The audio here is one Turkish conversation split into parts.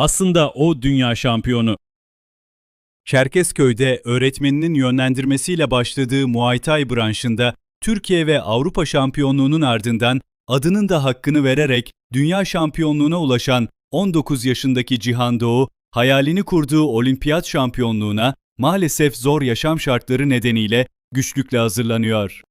Aslında o dünya şampiyonu. Çerkezköy'de öğretmeninin yönlendirmesiyle başladığı Muay Thai branşında Türkiye ve Avrupa şampiyonluğunun ardından adının da hakkını vererek dünya şampiyonluğuna ulaşan 19 yaşındaki Cihan Doğu, hayalini kurduğu olimpiyat şampiyonluğuna maalesef zor yaşam şartları nedeniyle güçlükle hazırlanıyor.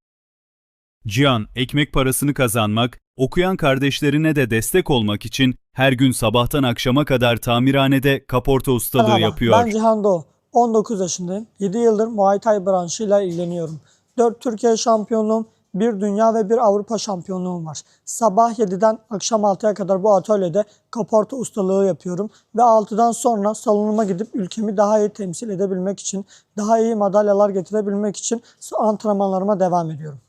Cihan, ekmek parasını kazanmak, okuyan kardeşlerine de destek olmak için her gün sabahtan akşama kadar tamirhanede kaporta ustalığı Merhaba, yapıyor. Ben Cihan Doğu. 19 yaşındayım. 7 yıldır Muay Thai branşıyla ilgileniyorum. 4 Türkiye şampiyonluğum, 1 dünya ve 1 Avrupa şampiyonluğum var. Sabah 7'den akşam 6'ya kadar bu atölyede kaporta ustalığı yapıyorum. Ve 6'dan sonra salonuma gidip ülkemi daha iyi temsil edebilmek için, daha iyi madalyalar getirebilmek için antrenmanlarıma devam ediyorum.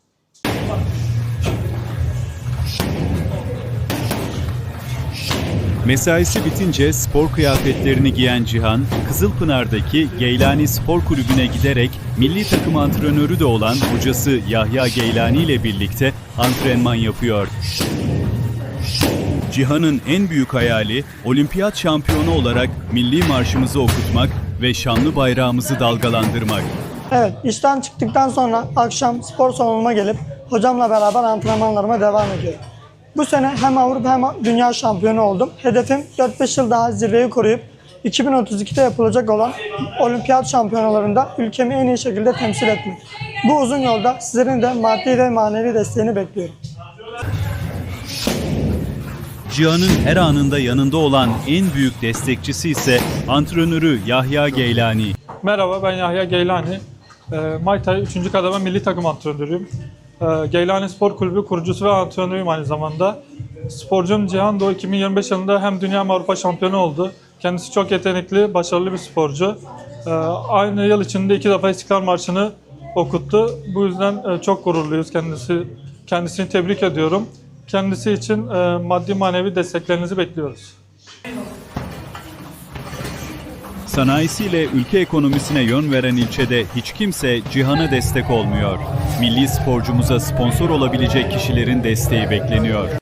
Mesaisi bitince spor kıyafetlerini giyen Cihan, Kızılpınar'daki Geylani Spor Kulübü'ne giderek milli takım antrenörü de olan hocası Yahya Geylani ile birlikte antrenman yapıyor. Cihan'ın en büyük hayali olimpiyat şampiyonu olarak milli marşımızı okutmak ve şanlı bayrağımızı dalgalandırmak. Evet, işten çıktıktan sonra akşam spor salonuma gelip hocamla beraber antrenmanlarıma devam ediyorum. Bu sene hem Avrupa hem dünya şampiyonu oldum. Hedefim 4-5 yıl daha zirveyi koruyup 2032'de yapılacak olan olimpiyat şampiyonalarında ülkemi en iyi şekilde temsil etmek. Bu uzun yolda sizlerin de maddi ve manevi desteğini bekliyorum. Cihan'ın her anında yanında olan en büyük destekçisi ise antrenörü Yahya Geylani. Merhaba ben Yahya Geylani. Ee, Muay Thai 3. kademe milli takım antrenörüyüm. Ee, Geylani Spor Kulübü kurucusu ve antrenörüyüm aynı zamanda. Sporcum Cihan Doğu 2025 yılında hem dünya hem Avrupa şampiyonu oldu. Kendisi çok yetenekli, başarılı bir sporcu. Ee, aynı yıl içinde iki defa İstiklal Marşı'nı okuttu. Bu yüzden e, çok gururluyuz kendisi. Kendisini tebrik ediyorum. Kendisi için e, maddi manevi desteklerinizi bekliyoruz. Sanayisiyle ülke ekonomisine yön veren ilçede hiç kimse Cihan'a destek olmuyor. Milli sporcumuza sponsor olabilecek kişilerin desteği bekleniyor.